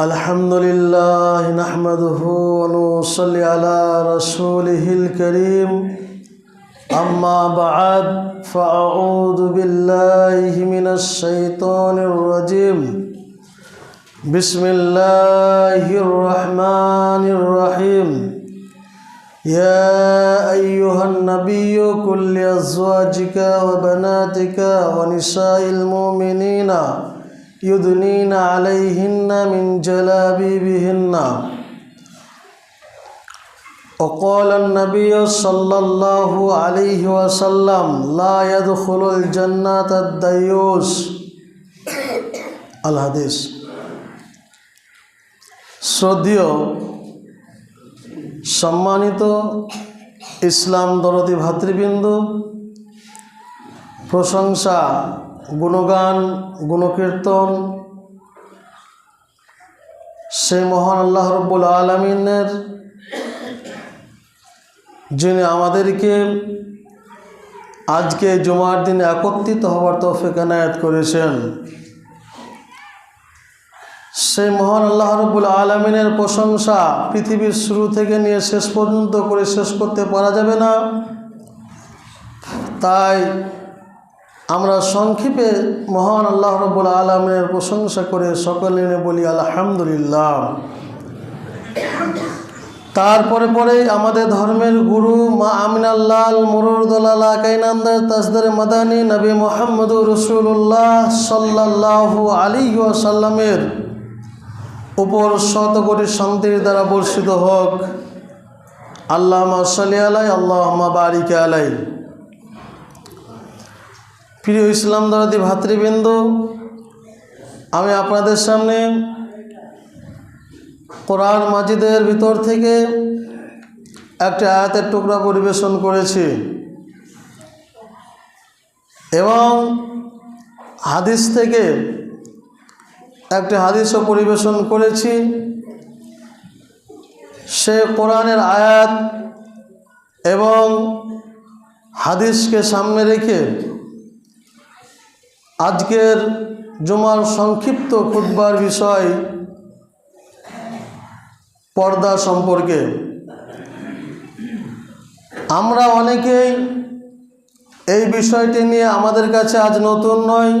الحمد لله نحمده ونصلي على رسوله الكريم أما بعد فأعوذ بالله من الشيطان الرجيم بسم الله الرحمن الرحيم يا أيها النبي قل لأزواجك وبناتك ونساء المؤمنين يدنين عليهن من جلابيبهن وقال النبي صلى الله عليه وسلم لا يدخل الجنة الديوس الحديث শ্রদ্ধেয় সম্মানিত ইসলাম দরদি ভাতৃবৃন্দ প্রশংসা গুণগান, গুণকীর্তন, সেই মহান আল্লাহ রব্বুল আলমিনের, যিনি আমাদেরকে আজকে জুমার দিন একত্রিত হওয়ার তৌফিক এনায়াত করেছেন। সেই মহান আল্লাহ রব্বুল আলমিনের প্রশংসা পৃথিবীর শুরু থেকে নিয়ে শেষ পর্যন্ত করে শেষ করতে পারা যাবে না। তাই আমরা সংক্ষেপে মহান আল্লাহ রব্বুল আলমিনের প্রশংসা করে সকলে বলি, আলহামদুলিল্লাহ। তারপরে পরে আমাদের ধর্মের গুরু মা আমিনাল্লাল মুরুদুল্লাহ কাইনান্দার তাসদার মাদানী নবী মোহাম্মদুর রসুল্লাহ সাল্লাহ আলী সাল্লামের উপর শত কোটি শান্তির দ্বারা বর্ষিত হোক। আল্লাহ সাল্লি আলাই আল্লাহ বারিক আলাই প্রিয় ইসলাম দরাদি ভাতৃবৃন্দ, আমি আপনাদের সামনে কোরআন মাজিদের ভিতর থেকে একটি আয়াতের টুকরা পরিবেশন করেছি এবং হাদিস থেকে একটি হাদিসও পরিবেশন করেছি। সে কোরআনের আয়াত এবং হাদিসকে সামনে রেখে আজকের জুমার সংক্ষিপ্ত খুদ্বার বিষয় পর্দা সম্পর্কে। আমরা অনেকেই এই বিষয়টি নিয়ে আমাদের কাছে আজ নতুন নয়।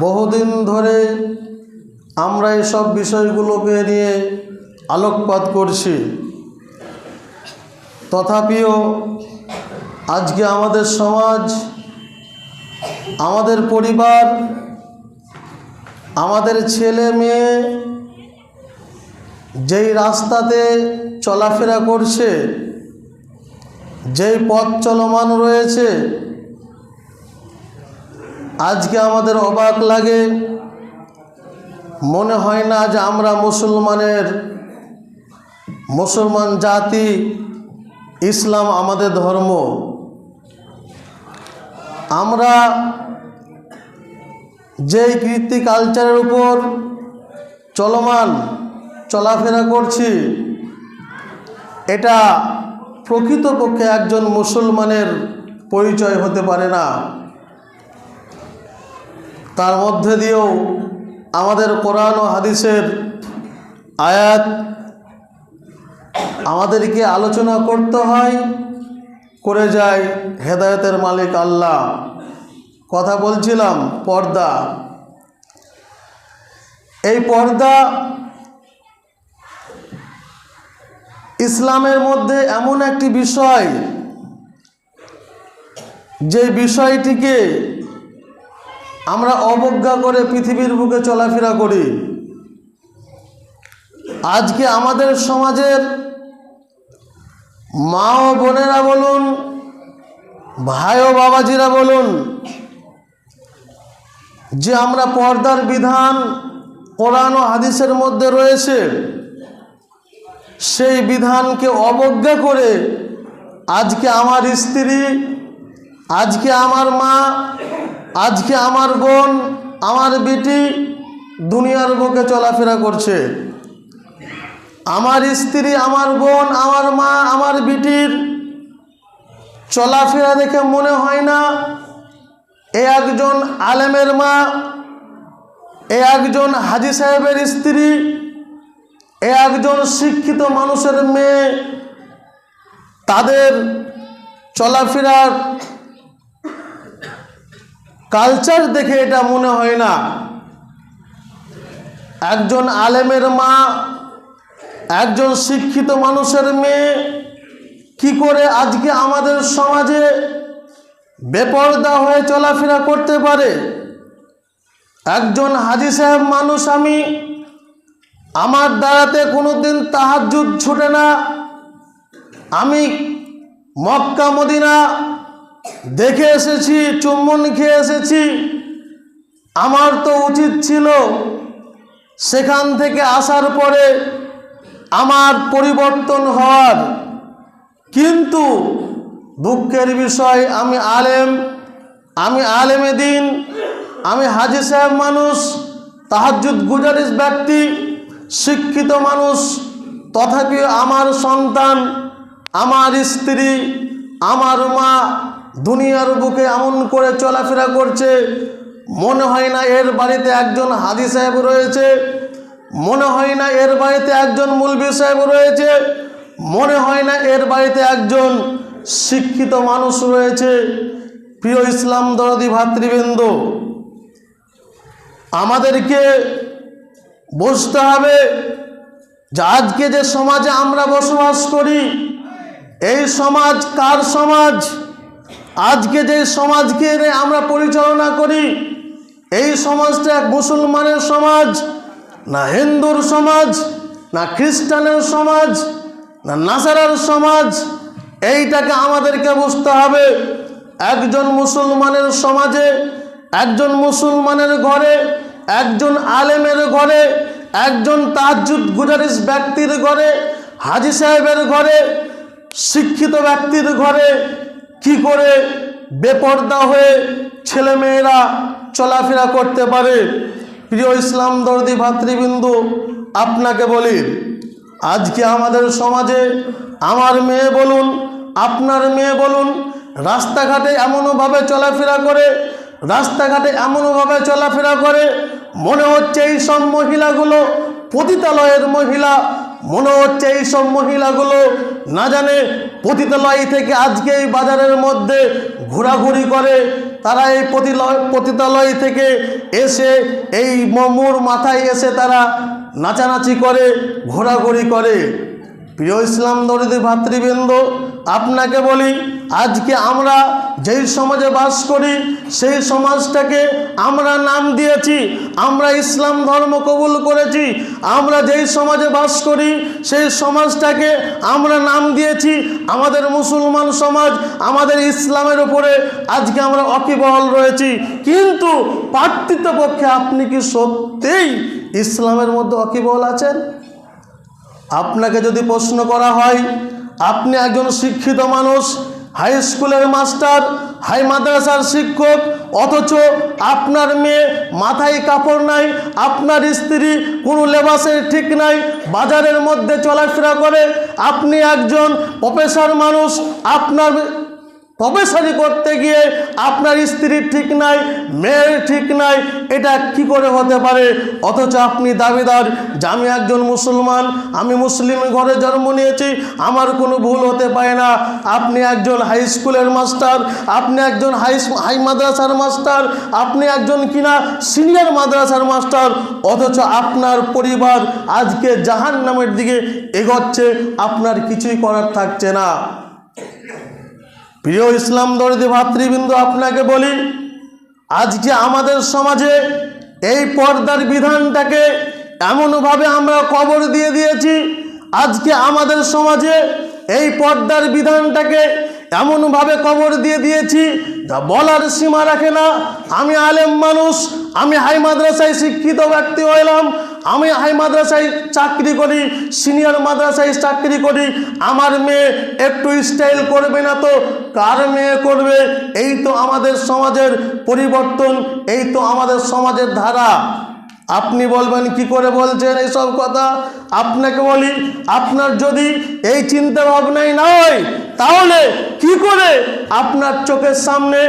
বহুদিন ধরে আমরা এসব বিষয়গুলোকে নিয়ে আলোকপাত করছি। তথাপিও আজকে আমাদের সমাজ আমাদের পরিবার, আমাদের ছেলে মেয়ে যেই রাস্তাতে চলাফেরা করছে, যেই পথ চলমান রয়েছে, আজকে আমাদের অবাক লাগে। মনে হয় না যে আমরা মুসলমানের, মুসলমান জাতি, ইসলাম আমাদের ধর্ম। আমরা যেই কীর্তি কালচারের উপর চলমান চলাফেরা করছি, এটা প্রকৃতপক্ষে একজন মুসলমানের পরিচয় হতে পারে না। তার মধ্যে দিয়েও আমাদের কোরআন ও হাদিসের আয়াত আমাদেরকে আলোচনা করতে হয়। করে যায় হেদায়তের মালিক আল্লাহ। কথা বলছিলাম, পর্দা। এই পর্দা ইসলামের মধ্যে এমন একটি বিষয়, যে বিষয়টিকে আমরা অবজ্ঞা করে পৃথিবীর বুকে চলাফেরা করি। আজকে আমাদের সমাজের মা ও বোনেরা বলুন, ভাই ও বাবাজিরা বলুন, যে আমরা পর্দার বিধান কোরআন ও হাদিসের মধ্যে রয়েছে, সেই বিধানকে অবজ্ঞা করে আজকে আমার স্ত্রী, আজকে আমার মা, আজকে আমার বোন, আমার বেটি দুনিয়ার বুকে চলাফেরা করছে। আমার স্ত্রী, আমার বোন, আমার মা, আমার বিটির চলাফেরা দেখে মনে হয় না এ একজন আলেমের মা, এ একজন হাজি সাহেবের স্ত্রী, এ একজন শিক্ষিত মানুষের মেয়ে। তাদের চলাফেরার কালচার দেখে এটা মনে হয় না। একজন আলেমের মা একজন শিক্ষিত মানুষের মেয়ে কি করে আজকে আমাদের সমাজে বেপর্দা হয়ে চলাফেরা করতে পারে? একজন হাজি সাহেব মানুষ আমি, আমার দ্বারাতে কোনো দিন তাহাজুদ ছুটে না। আমি মক্কা, মদিনা দেখে এসেছি, চুম্বন খেয়ে এসেছি। আমার তো উচিত ছিল সেখান থেকে আসার পরে আমার পরিবর্তন হওয়ার। কিন্তু দুঃখের বিষয়, আমি আলেম, আমি আলেমে দিন, আমি হাজি সাহেব মানুষ তাহাজুদ গুজারিস ব্যক্তি, শিক্ষিত মানুষ, তথাপি আমার সন্তান, আমার স্ত্রী, আমার মা দুনিয়ার বুকে এমন করে চলাফেরা করছে, মনে হয় না এর বাড়িতে একজন হাজি সাহেব রয়েছে। মনে হয় না এর বাড়িতে একজন মুলবি সাহেব রয়েছে। মনে হয় না এর বাড়িতে একজন শিক্ষিত মানুষ রয়েছে। প্রিয় ইসলাম দরদি ভাতৃবৃন্দ, আমাদেরকে বুঝতে হবে যে আজকে যে সমাজে আমরা বসবাস করি, এই সমাজ কার সমাজ? আজকে যে সমাজকে আমরা পরিচালনা করি, এই সমাজটা এক মুসলমানের সমাজ। না হিন্দুর সমাজ, না খ্রিস্টানের সমাজ, না নাসারার সমাজ, এইটাকে আমাদেরকে বুঝতে হবে। একজন মুসলমানের সমাজে, একজন মুসলমানের ঘরে, একজন আলেমের ঘরে, একজন তাহাজুদ গুজারিস ব্যক্তির ঘরে, হাজি সাহেবের ঘরে, শিক্ষিত ব্যক্তির ঘরে কি করে বেপর্দা হয়ে ছেলেমেয়েরা চলাফেরা করতে পারে? প্রিয় ইসলাম দর্দি ভাতৃবিন্দু, আপনাকে বলি, আজকে আমাদের সমাজে আমার মেয়ে বলুন, আপনার মেয়ে বলুন, রাস্তাঘাটে এমনভাবে চলাফেরা করে, রাস্তাঘাটে এমনভাবে চলাফেরা করে, মনে হচ্ছে এই সব মহিলাগুলো পতিতালয়ের মহিলা মনে হচ্ছে এই সব মহিলাগুলো না জানে পতিতালয় থেকে আজকে এই বাজারের মধ্যে ঘোরাঘুরি করে। তারা এই পতিতালয় থেকে এসে এই মমুর মাথায় এসে তারা নাচানাচি করে, ঘোরাঘুরি করে। প্রিয় ইসলাম দরিদ্র ভাতৃবৃন্দ, আপনাকে বলি, আজকে আমরা যেই সমাজে বাস করি, সেই সমাজটাকে আমরা নাম দিয়েছি, আমরা ইসলাম ধর্ম কবুল করেছি, আমরা যেই সমাজে বাস করি, সেই সমাজটাকে আমরা নাম দিয়েছি, আমাদের মুসলমান সমাজ, আমাদের ইসলামের উপরে আজকে আমরা অকিবহল রয়েছি। কিন্তু পক্ষে আপনি কি সত্যিই ইসলামের মধ্যে অকিবহল আছেন? আপনাকে যদি প্রশ্ন করা হয়, আপনি একজন শিক্ষিত মানুষ হাই স্কুলের মাস্টার হাই মাদ্রাসার শিক্ষক, অথচ আপনার মেয়ে মাথায় কাপড় নাই, আপনার স্ত্রী কোনো লেবাসের ঠিক নাই, বাজারের মধ্যে চলাফেরা করে, আপনি একজন প্রফেসর মানুষ, আপনার প্রবেশারি করতে গিয়ে আপনার স্ত্রীর ঠিক নাই, মেয়ের ঠিক নাই, এটা কি করে হতে পারে? অথচ আপনি দাবিদার যে আমি একজন মুসলমান, আমি মুসলিম ঘরে জন্ম নিয়েছি, আমার কোনো ভুল হতে পারে না। আপনি একজন হাই স্কুলের মাস্টার আপনি একজন হাই হাই মাদ্রাসার মাস্টার আপনি একজন কিনা সিনিয়র মাদ্রাসার মাস্টার অথচ আপনার পরিবার আজকে জাহান নামের দিকে এগোচ্ছে, আপনার কিছুই করার থাকছে না। প্রিয় ইসলাম দরিদ্র ভাতৃবৃন্দ, আপনাকে বলি, আজকে আমাদের সমাজে এই পর্দার বিধানটাকে এমনভাবে আমরা কবর দিয়ে দিয়েছি, আজকে আমাদের সমাজে এই পর্দার বিধানটাকে এমনভাবে কবর দিয়ে দিয়েছি, যা বলার সীমা রাখে না। আমি আলেম মানুষ, আমি হাই মাদ্রাসায় শিক্ষিত ব্যক্তি হইলাম, আমি হাই মাদ্রাসায় চাকরি করি, সিনিয়র মাদ্রাসায় চাকরি করি। আমার মেয়ে একটু স্টাইল করবে না তো, কার মেয়ে করবে? এই তো আমাদের সমাজের পরিবর্তন, এই তো আমাদের সমাজের ধারা। আপনি বলবেন, কি করে বলছেন এইসব কথা? আপনাকে বলি, আপনার যদি এই চিন্তা ভাবনাই না হয়, তাহলে কি করে আপনার চোখের সামনে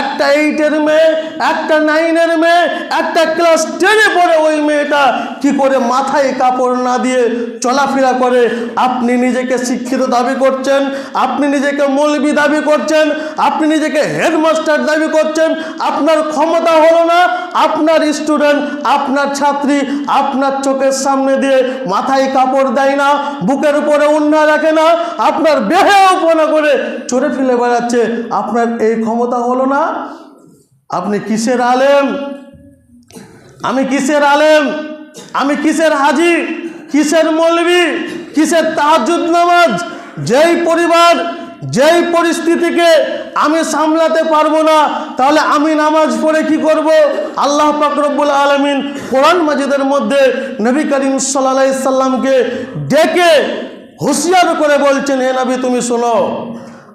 একটা এইটের মেয়ে, একটা নাইনের মেয়ে, একটা ক্লাস টেনে পড়ে ওই মেয়েটা কি করে মাথায় কাপড় না দিয়ে চলাফেরা করে? আপনি নিজেকে শিক্ষিত দাবি করছেন, আপনি নিজেকে মৌলবি দাবি করছেন, আপনি নিজেকে হেডমাস্টার দাবি করছেন, আপনার ক্ষমতা হলো না, আপনার স্টুডেন্ট আপনার ছাত্রী আপনার চোখের সামনে দিয়ে মাথায় কাপড় দেয় না, বুকের উপরে উন্না রাখে না, আপনার বেহেওপনা করে চড়ে ফেলে বেড়াচ্ছে, আপনার এই ক্ষমতা হলো না। আপনি কিসের আলেম? আমি কিসের আলেম? আমি কিসের হাজি? কিসের মৌলবি? কিসের তাহাজুদ নামাজ? যেই পরিবার যেই পরিস্থিতিকে আমি সামলাতে পারব না, তাহলে আমি নামাজ পড়ে কি করব? আল্লাহ পাকরব্বুল আলমিন কোরআন মাজিদের মধ্যে নবী করিম সাল্লা সাল্লামকে ডেকে হুঁশিয়ার করে বলছেন, হে নবী, তুমি শোনো।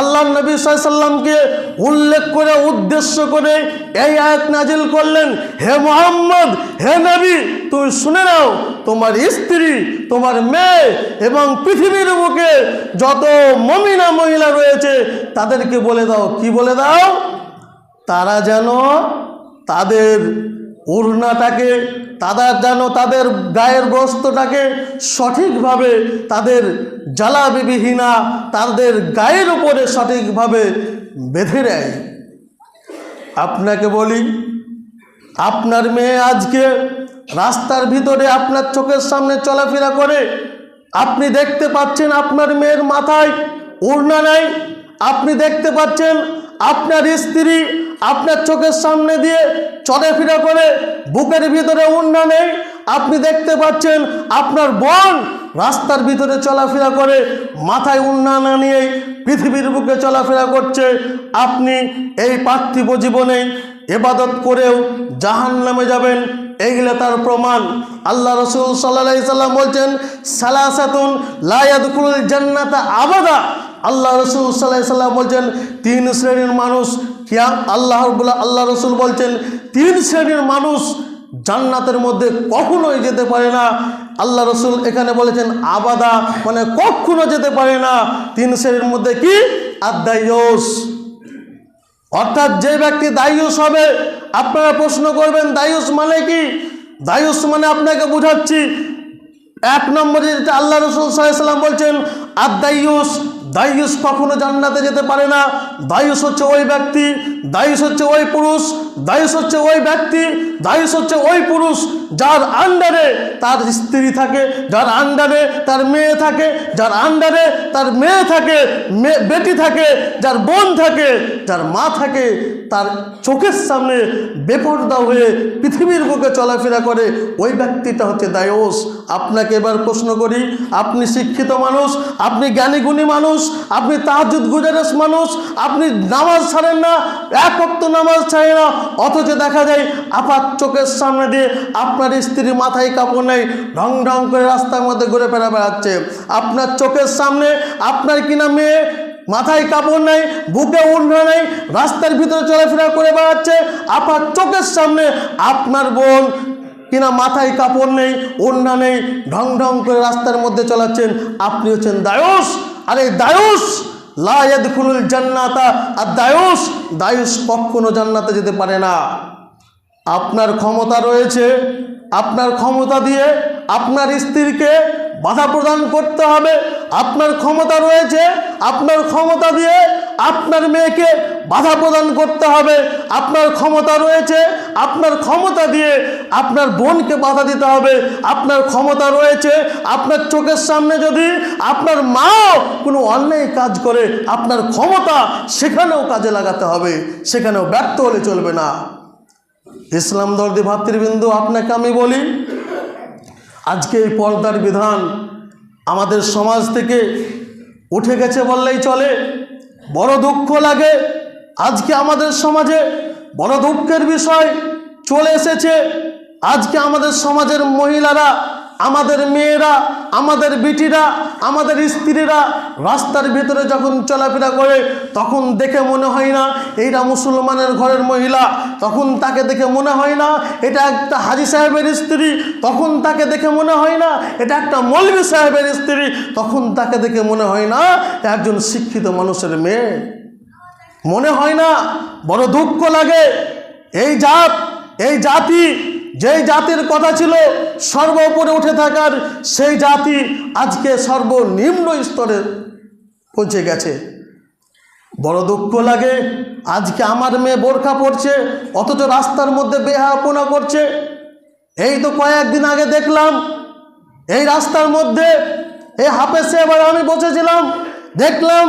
আল্লাহ নবী সাল্লামকে উল্লেখ করে, উদ্দেশ্য করে এই আয়াত নাজিল করলেন, হে মোহাম্মদ, হে নবী, তুমি শুনে নাও, তোমার স্ত্রী, তোমার মেয়ে এবং পৃথিবীর বুকে যত মমিনা মহিলা রয়েছে, তাদেরকে বলে দাও। কি বলে দাও? তারা যেন তাদের ওড়নাটাকে তারা যেন তাদের গায়ের বস্ত্রটাকে সঠিকভাবে তাদের জ্বালাবিবিহীনা, তাদের গায়ের উপরে সঠিকভাবে বেঁধে দেয় আপনাকে বলি, আপনার মেয়ে আজকে রাস্তার ভিতরে আপনার চোখের সামনে চলাফেরা করে, আপনি দেখতে পাচ্ছেন আপনার মেয়ের মাথায় ওড়না নাই, আপনি দেখতে পাচ্ছেন আপনার স্ত্রী আপনার চোখের সামনে দিয়ে চলে ফিরে করে, বুকের ভিতরে উন্না নেই। আপনি দেখতে পাচ্ছেন আপনার বোন রাস্তার ভিতরে চলাফেরা করে, মাথায় উন্না না পৃথিবীর বুকে চলাফেরা করছে। আপনি এই পার্থিব জীবনে এবাদত করেও জাহান নামে যাবেন, এইগুলো তার প্রমাণ। আল্লাহ রসুল সাল্লাহ সাল্লাম বলছেন, সালাসাতুন লায়াদুল জান্নাতা আবাদা। আল্লাহ রসুল সাল্লাহ সাল্লাম বলছেন, তিন শ্রেণির মানুষ, কিয়া আল্লাহ আল্লাহ রসুল বলছেন, তিন শ্রেণির মানুষ জান্নাতের মধ্যে কখনোই যেতে পারে না। আল্লাহ রসুল এখানে বলেছেন, আবাদা মানে কখনো যেতে পারে না। তিন শ্রেণির মধ্যে কি? আদায়স অর্থাৎ যে ব্যক্তি দায়ুস হবে, আপনারা প্রশ্ন করবেন, দায়ুস মানে কি? দায়ুস মানে আপনাকে বুঝাচ্ছি, এক নম্বরে যেটা আল্লাহ রসুল সাল্লাম বলছেন আর দায়ুস দায়ুস কখনো জান্নাতে যেতে পারে না। দায়ুস হচ্ছে ওই ব্যক্তি, দায়ুস হচ্ছে ওই পুরুষ, দায়ুস হচ্ছে ওই ব্যক্তি দায়ুস হচ্ছে ওই পুরুষ যার আন্ডারে তার স্ত্রী থাকে, যার আন্ডারে তার মেয়ে থাকে, যার আন্ডারে তার মেয়ে থাকে বেটি থাকে, যার বোন থাকে, যার মা থাকে, তার চোখের সামনে বেপর্দা হয়ে পৃথিবীর বুকে চলাফেরা করে, ওই ব্যক্তিটা হচ্ছে দায়স আপনাকে এবার প্রশ্ন করি, আপনি শিক্ষিত মানুষ, আপনি জ্ঞানীগুণী মানুষ, আপনি তাহাজুদ গুজারেস মানুষ, আপনি নামাজ ছাড়েন না, এক নামাজ ছাড়েন না, অথচ দেখা যায় আপাত চোখের সামনে দিয়ে আপনার স্ত্রীর মাথায় কাপড় নেই ঢং ঢং করে রাস্তার মধ্যে ঘুরে ফেরা বেড়াচ্ছে। আপনার চোখের সামনে আপনার কিনা মেয়ে মাথায় কাপড় নেই বুকে উঠে নেই রাস্তার ভিতরে চলাফেরা করে বেড়াচ্ছে। আপনার চোখের সামনে আপনার বোন কিনা মাথায় কাপড় নেই, ওড়না নেই, ঢং ঢং করে রাস্তার মধ্যে চলাচ্ছেন। আপনি হচ্ছেন দায়ুস। আর এই দায়ুস লায়াদুল জান্নাতা। আর দায়ুস? দায়ুস কখনো জান্নাতে যেতে পারে না। আপনার ক্ষমতা রয়েছে, আপনার ক্ষমতা দিয়ে আপনার স্ত্রীকে বাধা প্রদান করতে হবে। আপনার ক্ষমতা রয়েছে, আপনার ক্ষমতা দিয়ে আপনার মেয়েকে বাধা প্রদান করতে হবে। আপনার ক্ষমতা রয়েছে, আপনার ক্ষমতা দিয়ে আপনার বোনকে বাধা দিতে হবে। আপনার ক্ষমতা রয়েছে, আপনার চোখের সামনে যদি আপনার মাও কোনো অন্যায় কাজ করে, আপনার ক্ষমতা সেখানেও কাজে লাগাতে হবে। সেখানেও ব্যর্থ হলে চলবে না। ইসলাম দর্দি ভাতৃবৃন্দ, আপনাকে আমি বলি, আজকে এই পর্দার বিধান আমাদের সমাজ থেকে উঠে গেছে বললেই চলে। বড় দুঃখ লাগে, আজকে আমাদের সমাজে বড় দুঃখের বিষয় চলে এসেছে। আজকে আমাদের সমাজের মহিলারা আমাদের মেয়েরা, আমাদের বিটিরা, আমাদের স্ত্রীরা রাস্তার ভিতরে যখন চলাফেরা করে, তখন দেখে মনে হয় না এইটা মুসলমানের ঘরের মহিলা। তখন তাকে দেখে মনে হয় না এটা একটা হাজি সাহেবের স্ত্রী। তখন তাকে দেখে মনে হয় না এটা একটা মৌলভী সাহেবের স্ত্রী। তখন তাকে দেখে মনে হয় না একজন শিক্ষিত মানুষের মেয়ে। মনে হয় না বড় দুঃখ লাগে। এই জাত, এই জাতি যেই জাতির কথা ছিল সর্ব উপরে উঠে থাকার, সেই জাতি আজকে সর্বনিম্ন স্তরে পৌঁছে গেছে। বড় দুঃখ লাগে, আজকে আমার মেয়ে বোরখা পড়ছে অথচ রাস্তার মধ্যে বেহাপনা করছে। এই তো কয়েকদিন আগে দেখলাম, এই রাস্তার মধ্যে এই হাফেসে এবার আমি বসেছিলাম, দেখলাম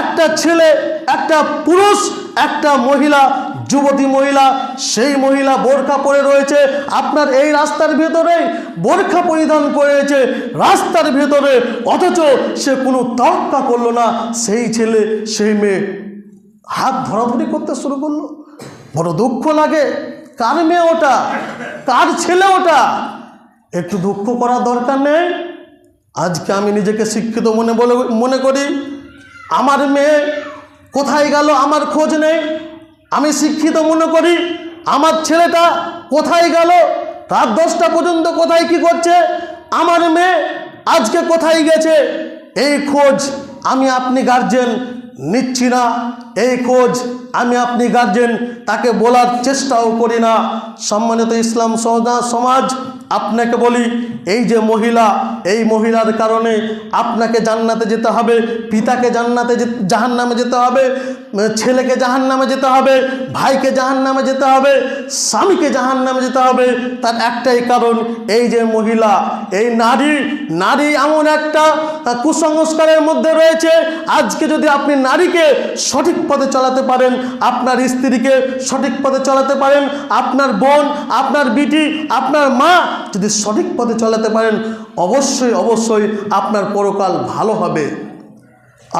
একটা ছেলে, একটা পুরুষ, একটা মহিলা যুবতী মহিলা, সেই মহিলা বোরখা পরে রয়েছে। আপনার এই রাস্তার ভেতরে বোরখা পরিধান করেছে। রাস্তার ভেতরে অথচ সে কোনো তর্কা করল না। সেই ছেলে, সেই মেয়ে হাত ধরাধরি করতে শুরু করল। বড় দুঃখ লাগে। কার মেয়ে ওটা? কার ছেলে ওটা? একটু দুঃখ করার দরকার নেই। আজকে আমি নিজেকে শিক্ষিত মনে বলে মনে করি, আমার মেয়ে কোথায় গেল আমার খোঁজ নেই। আমি শিক্ষিত মনে করি, আমার ছেলেটা কোথায় গেল, রাত দশটা পর্যন্ত কোথায় কি করছে, আমার মেয়ে আজকে কোথায় গেছে, এই খোঁজ আমি আপনি গার্জেন নিচ্ছি না, এই খোঁজ আমি আপনি গার্জেন তাকে বলার চেষ্টাও করি না। সম্মানিত ইসলাম সমাজ আপনাকে বলি, এই যে মহিলা, এই মহিলার কারণে আপনাকে জান্নাতে যেতে হবে, পিতাকে জান্নাতে জাহান নামে যেতে হবে, ছেলেকে জাহান নামে যেতে হবে, ভাইকে জাহান নামে যেতে হবে, স্বামীকে জাহান নামে যেতে হবে, তার একটাই কারণ, এই যে মহিলা, এই নারী নারী এমন একটা কুসংস্কারের মধ্যে রয়েছে, আজকে যদি আপনি নারীকে সঠিক পথে চালাতে পারেন, আপনার স্ত্রীকে সঠিক পথে চালাতে পারেন, আপনার বোন, আপনার বিটি, আপনার মা যদি সঠিক পথে চলাতে পারেন, অবশ্যই অবশ্যই আপনার পরকাল ভালো হবে।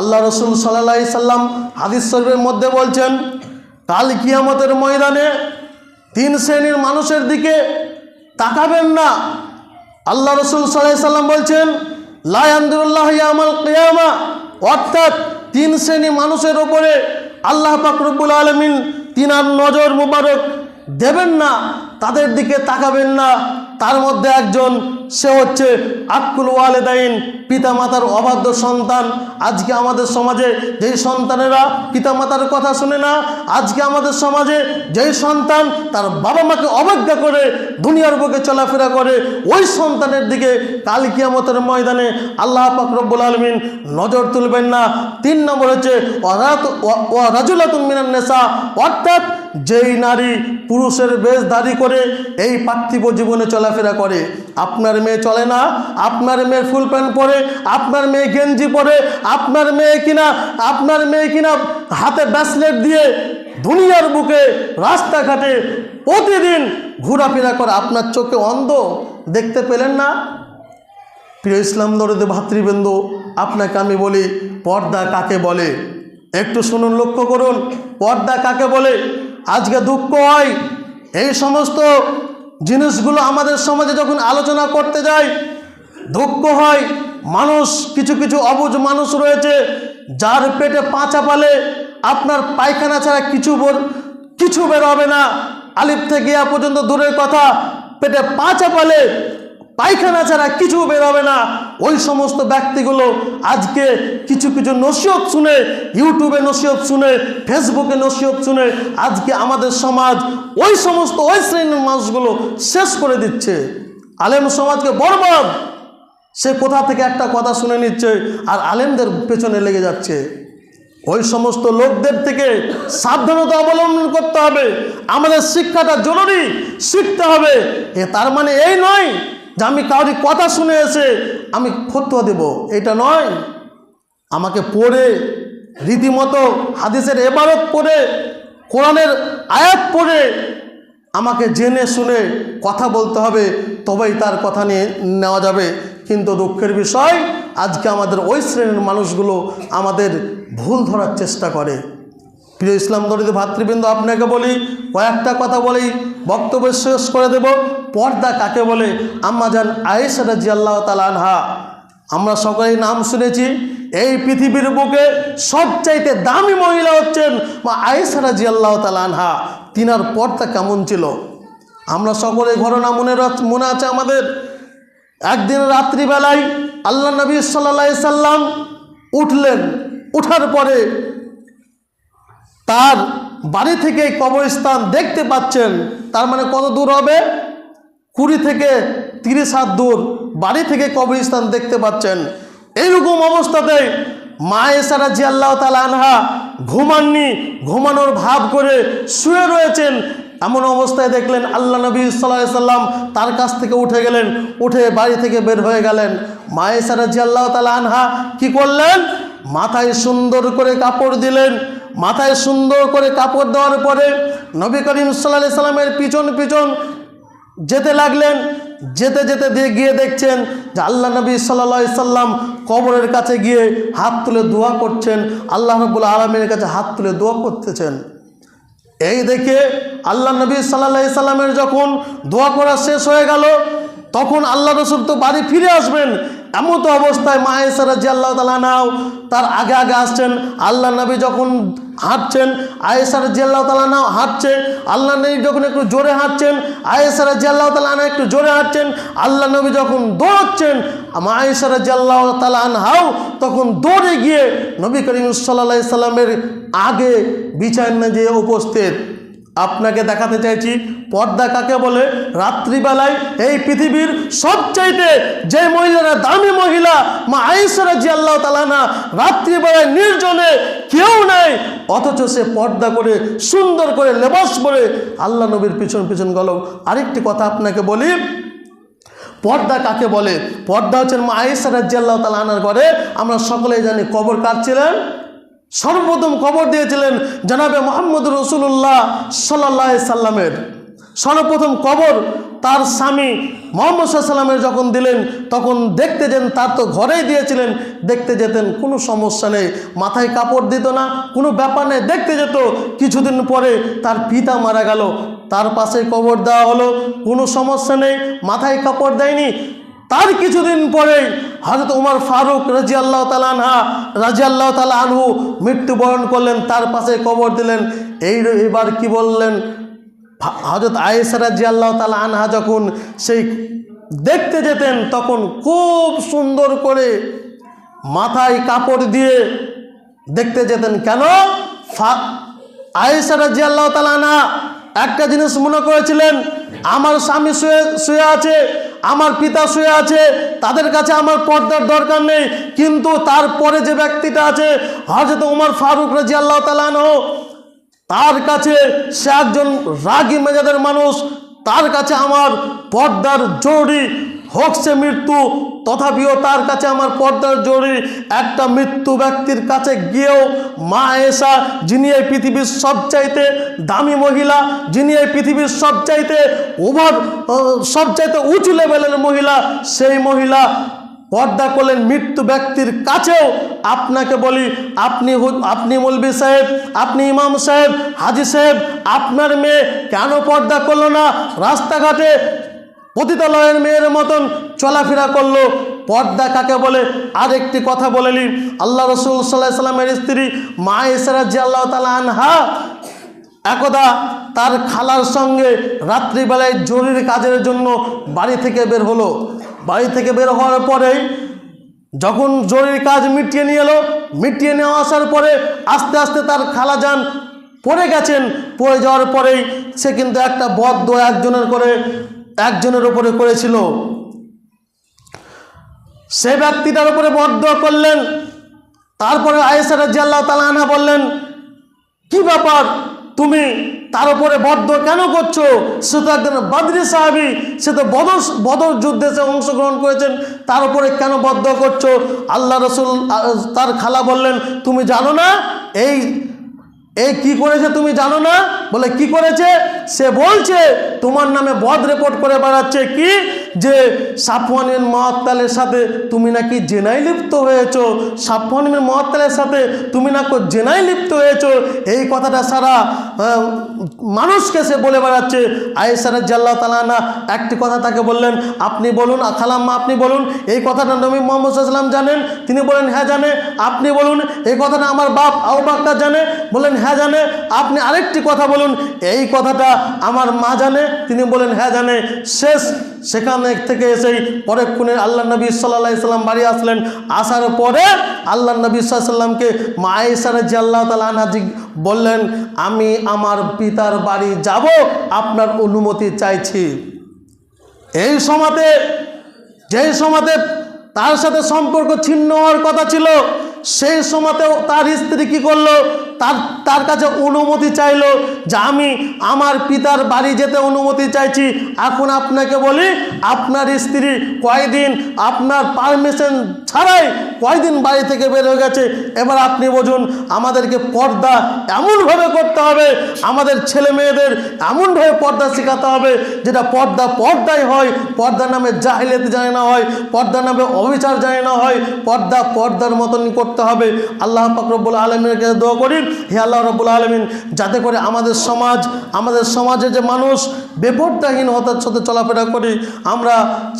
আল্লাহ রসুল সাল্লাহ সাল্লাম হাদিস শরীফের মধ্যে বলছেন, কাল কিয়ামতের ময়দানে তিন শ্রেণির মানুষের দিকে তাকাবেন না। আল্লাহ রসুল সাল্লাহ সাল্লাম বলছেন লায়ান্দুল্লাহ আমাল কেয়ামা, অর্থাৎ তিন শ্রেণি মানুষের ওপরে আল্লাহ পাকরবুল আলমিন তিনার নজর মুবারক দেবেন না, তাদের দিকে তাকাবেন না। তার মধ্যে একজন সে হচ্ছে আকুল ওয়ালেদাইন, পিতামাতার অবাধ্য সন্তান। আজকে আমাদের সমাজে যেই সন্তানেরা পিতামাতার কথা শুনে না, আজকে আমাদের সমাজে যেই সন্তান তার বাবা মাকে অবজ্ঞা করে, দুনিয়ার বুকে চলাফেরা করে, ওই সন্তানের দিকে কাল কিয়ামতের ময়দানে আল্লাহ পাক রব্বুল আলমিন নজর তুলবেন না। তিন নম্বর হচ্ছে মিনান নেশা অর্থাৎ যেই নারী পুরুষের বেশ দাড়ি করে, এই পার্থিব জীবনে চলাফেরা করে। আপনার মেয়ে চলে না, আপনার মেয়ে ফুল প্যান্ট পরে, আপনার মেয়ে গেঞ্জি পরে, আপনার মেয়ে কিনা, আপনার মেয়ে কিনা হাতে ব্যাসলেট দিয়ে দুনিয়ার বুকে রাস্তাঘাটে প্রতিদিন ঘোরাফেরা করে। আপনার চোখে অন্ধ দেখতে পেলেন না? প্রিয় ইসলাম দরদে ভাতৃবৃন্দ, আপনাকে আমি বলি, পর্দা কাকে বলে? একটু শুনুন, লক্ষ্য করুন, পর্দা কাকে বলে? আজকে দুঃখ হয়, এই সমস্ত জিনিসগুলো আমাদের সমাজে যখন আলোচনা করতে যাই দুঃখ হয়, মানুষ, কিছু কিছু অবুজ মানুষ রয়েছে, যার পেটে পাঁচা পালে আপনার পায়খানা ছাড়া কিছু কিছু বেরোবে না। আলিপ থেকে ইয়া পর্যন্ত দূরের কথা, পেটে পাঁচা পালে পায়খানা ছাড়া কিছু বেরোবে না। ওই সমস্ত ব্যক্তিগুলো আজকে কিছু কিছু নসিহত শুনে, ইউটিউবে নসিহত শুনে, ফেসবুকে নসিহত শুনে আজকে আমাদের সমাজ ওই সমস্ত ওই শ্রেণির মানুষগুলো শেষ করে দিচ্ছে। আলেম সমাজকে বরবাদ। সে কোথা থেকে একটা কথা শুনে নিচ্ছে আর আলেমদের পেছনে লেগে যাচ্ছে। ওই সমস্ত লোকদের থেকে সাবধানতা অবলম্বন করতে হবে। আমাদের শিক্ষাটা জরুরি, শিখতে হবে। এ তার মানে এই নয় যে আমি কাউরি কথা শুনে এসে আমি ফতুয়া দেব, এটা নয়। আমাকে পড়ে, রীতিমতো হাদিসের এবারত পড়ে, কোরআনের আয়াত পড়ে, আমাকে জেনে শুনে কথা বলতে হবে, তবেই তার কথা নিয়ে নেওয়া যাবে। কিন্তু দুঃখের বিষয়, আজকে আমাদের ওই শ্রেণির মানুষগুলো আমাদের ভুল ধরার চেষ্টা করে। প্রিয় ইসলাম দরিদ্র ভাতৃবৃন্দ, আপনাকে বলি, কয়েকটা কথা বলি, বক্তব্য শেষ করে দেব। পর্দা কাকে বলে? আম্মা যান আয়েশা রাজি তালানহা আমরা সকলেই নাম শুনেছি, এই পৃথিবীর বুকে সবচাইতে দামি মহিলা হচ্ছেন মা আয়েশা রাজি আল্লাহ তিনার পর্দা কেমন ছিল? আমরা সকলে ঘটনা মনে মনে আছে আমাদের? একদিন রাত্রিবেলায় আল্লাহ নবী সাল্লা সাল্লাম উঠলেন। উঠার পরে তার বাড়ি থেকে কবরস্থান দেখতে পাচ্ছেন, তার মানে কত দূর হবে? কুড়ি থেকে তিরিশ হাত দূর বাড়ি থেকে কবরস্থান দেখতে পাচ্ছেন। এইরকম অবস্থাতে মা এসারা জি আল্লাহ তালা আনহা ঘুমাননি, ঘুমানোর ভাব করে শুয়ে রয়েছেন। এমন অবস্থায় দেখলেন আল্লাহ নবী সাল্লাহ সাল্লাম তার কাছ থেকে উঠে গেলেন, উঠে বাড়ি থেকে বের হয়ে গেলেন। মা এসারা জি আল্লাহ তালা আনহা কী করলেন? মাথায় সুন্দর করে কাপড় দিলেন মাথায় সুন্দর করে কাপড় দেওয়ার পরে নবী করিম সাল্লাহ সাল্লামের পিছন পিছন যেতে লাগলেন, যেতে যেতে দিয়ে গিয়ে দেখছেন যে আল্লাহ নবী সাল্লা সাল্লাম কবরের কাছে গিয়ে হাত তুলে দোয়া করছেন, আল্লাহ রবুল আলমের কাছে হাত তুলে দোয়া করতেছেন। এই দেখে আল্লাহ নবী সাল্লা সাল্লামের যখন দোয়া করা শেষ হয়ে গেল, তখন আল্লাহ রসুল তো বাড়ি ফিরে আসবেন। এমন তো অবস্থায় মাহেসারা জি আল্লাহ তালা নাও তার আগে আগে আসছেন। আল্লাহ নবী যখন হাঁটছেন আয়েসার জিয়াল্লাহ তালা নাও হাঁটছে, আল্লাহ নবী যখন একটু জোরে হাঁটছেন আয়েসার জিয়াল্লাহ তালা না একটু জোরে হাঁটছেন, আল্লাহ নবী যখন দৌড়াচ্ছেন আয়েসার জিয়াল্লাহ তালা হাও তখন দৌড়ে গিয়ে নবী করিম সাল্লা সাল্লামের আগে বিছায় না যে উপস্থিত। আপনাকে দেখাতে চাইছি, পর্দা কাকে বলে? রাত্রিবেলায় এই পৃথিবীর সবচাইতে যে মহিলারা, দামি মহিলা, মা আইসরা জি আল্লাহ তালানা রাত্রিবেলায় নির্জনে কেউ নাই অথচ সে পর্দা করে, সুন্দর করে, লেবাস পরে আল্লাহ নবীর পিছন পিছন গেল আরেকটি কথা আপনাকে বলি, পর্দা কাকে বলে? পর্দা হচ্ছেন মা আয়েসা রাজ্জাল্লাহ তালা আনার ঘরে। আমরা সকলেই জানি কবর কাটছিলেন সর্বপ্রথম কবর দিয়েছিলেন জানাবে মোহাম্মদ রসুল্লাহ সাল্লাহ সাল্লামের। সর্বপ্রথম কবর তার স্বামী মোহাম্মদ সাল্লামের যখন দিলেন, তখন দেখতে যেন তার তো ঘরেই দিয়েছিলেন, দেখতে যেতেন কোনো সমস্যা নেই, মাথায় কাপড় দিত না, কোনো ব্যাপার নেই, দেখতে যেত। কিছুদিন পরে তার পিতা মারা গেল, তার পাশে কবর দেওয়া হলো, কোনো সমস্যা নেই, মাথায় কাপড় দেয়নি। তার কিছুদিন পরেই হজরত উমর ফারুক রাজি আল্লাহ তালানহা রাজি আল্লাহ তালা আনহু মৃত্যুবরণ করলেন, তার পাশে কবর দিলেন। এই এবার কি বললেন? হজরত আয়েসা রাজি আল্লাহ তালা আনহা যখন সেই দেখতে যেতেন, তখন খুব সুন্দর করে মাথায় কাপড় দিয়ে দেখতে যেতেন। কেন? আয়েসা রাজি আল্লাহ তালা আনহা একটা জিনিস মনে করেছিলেন, আমার স্বামী শুয়ে শুয়ে আছে, আমার পিতা শুয়ে আছে, তাদের কাছে আমার পর্দার দরকার নেই, কিন্তু তারপরে যে ব্যক্তিটা আছে হজরত উমর ফারুক রাজি আল্লাহ তালানো তার কাছে সে একজন রাগী মেজাদের মানুষ, তার কাছে আমার পর্দার জরুরি হোক সে মৃত্যু, তথাপিও তার কাছে আমার পর্দার জরুরি একটা মৃত্যু ব্যক্তির কাছে গিয়েও মা এসা যিনি এই পৃথিবীর সবচাইতে দামি মহিলা, যিনি এই পৃথিবীর সবচাইতে ওভার সবচাইতে উঁচু লেভেলের মহিলা, সেই মহিলা পর্দা করলেন মৃত্যু ব্যক্তির কাছেও। আপনাকে বলি, আপনি আপনি মৌলবি সাহেব, আপনি ইমাম সাহেব, হাজি সাহেব, আপনার মেয়ে কেন পর্দা করল না? রাস্তাঘাটে পতিতালয়ের মেয়ের মতন চলাফেরা করল। পর্দা কাকে বলে? আরেকটি কথা বলে নিন। আল্লাহ রসুল সাল্লাহ সাল্লামের স্ত্রী মা এসরা জি আল্লাহ তালা আনহা একদা তার খালার সঙ্গে রাত্রিবেলায় জরুরি কাজের জন্য বাড়ি থেকে বের হলো। বাড়ি থেকে বের হওয়ার পরেই যখন জরুরি কাজ মিটিয়ে নিয়ে এলো, মিটিয়ে নিয়ে আসার পরে আস্তে আস্তে তার খালা যান, পড়ে গেছেন। পড়ে যাওয়ার পরেই সে কিন্তু একটা বদ্ধ একজনের করে, একজনের ওপরে করেছিল। সে ব্যক্তিটার উপরে বদ্ধ করলেন। তারপরে আয়েসার জাল্লাহ তালানা বললেন, কি ব্যাপার? তুমি তার উপরে বদ্ধ কেন করছ? সে তো একজন বাদরি সাহাবি, সে তো বদর বদর যুদ্ধে সে অংশগ্রহণ করেছেন, তার উপরে কেন বদ্ধ করছ? আল্লাহ রসুল তার খালা বললেন, তুমি জানো না? এই এই কি করেছে তুমি জানো না? বলে, কি করেছে? সে বলছে, তোমার নামে বদ রিপোর্ট করে বেড়াচ্ছে কি? যে সাফওয়ানের মহাত্তালের সাথে তুমি নাকি জেনাই লিপ্ত হয়েছো। সাফওয়ানের মহাত্তালের সাথে তুমি নাকি জেনাই লিপ্ত হয়েছো। এই কথাটা সারা মানুষকে সে বলে বেড়াচ্ছে। আয়েসার জাল্লাহ তালানা একটি কথা তাকে বললেন, আপনি বলুন খালাম্মা আপনি বলুন, এই কথাটা নবী মোহাম্মদ সাল্লাম জানেন? তিনি বলেন হ্যাঁ জানে। আপনি বলুন, এই কথাটা আমার বাপ আউ বাক্কা জানে? বলেন হ্যাঁ জানে। আপনি আরেকটি কথা বলুন। এই কথাটা আমার মা জানে, তিনি বলেন হ্যাঁ জানে। শেষ, সেখানে থেকে এসেই পরেক্ষণে আল্লাহ নবী সাল্লাহ সাল্লাম বাড়ি আসলেন। আসার পরে আল্লাহ নবী সাল্লামকে মায়েসার জাল্লাহ তালা বললেন, আমি আমার পিতার বাড়ি যাব, আপনার অনুমতি চাইছি। এই সময়তে যেই সময়তে তার সাথে সম্পর্ক ছিন্ন হওয়ার কথা ছিল, সেই সময়তেও তার স্ত্রী কি করল? তার তার কাছে অনুমতি চাইলো যে আমি আমার পিতার বাড়ি যেতে অনুমতি চাইছি। এখন আপনাকে বলি, আপনার স্ত্রী কয়দিন আপনার পারমিশন ছাড়াই কয়দিন বাড়ি থেকে বের হয়ে গেছে? এবার আপনি বুঝুন, আমাদেরকে পর্দা এমনভাবে করতে হবে, আমাদের ছেলে মেয়েদের এমনভাবে পর্দা শেখাতে হবে, যেটা পর্দা পর্দাই হয় পর্দা নামে জাহিলিয়াতি জানে না হয় পর্দা নামে অবিচার জানে না হয়, পর্দা পর্দার মতন করতে হবে। আল্লাহ পাকরবুল আলমীর কাছে দোয়া করি হে আল্লাহ রব্বুল আলমিন, যাতে করে আমাদের সমাজ, আমাদের সমাজে যে মানুষ বেপর্দাহীন হতার সাথে চলাফেরা করি, আমরা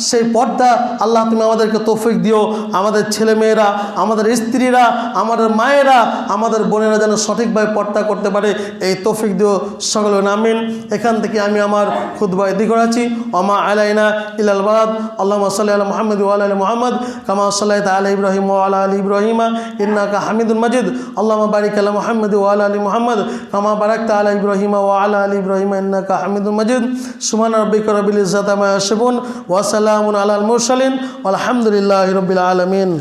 সেই পর্দা, আল্লাহ তুমি আমাদেরকে তৌফিক দিও। আমাদের ছেলেমেয়েরা, আমাদের স্ত্রীরা, আমাদের মায়েরা, আমাদের বোনেরা যেন সঠিকভাবে পর্দা করতে পারে, এই তৌফিক দিও সকলে নামিন এখান থেকে আমি আমার খুদ্া এদি করাছি অমা আলাইনা ইলাল বাদ আল্লাহ সাল্লাহ আল মোহাম্মদ ওয়াল আলী মোহাম্মদ, কামা সাল্লাহ আলী ইব্রাহিম ওয়ালা আলী ইব্রাহিমা, ইন্নাকা হামিদুল মজিদ। আল্লাহ বারিক আলা মোহাম্মদ। ওয়াল আলী محمد كما باركت আলা ইব্রাহিম وعلى আলী ইব্রাহিম ইন্নাকা حميد مجيد سبحان ربك رب ইজ্জাত আমা يصفون وسلام على المرسلين والحمد لله رب আলামিন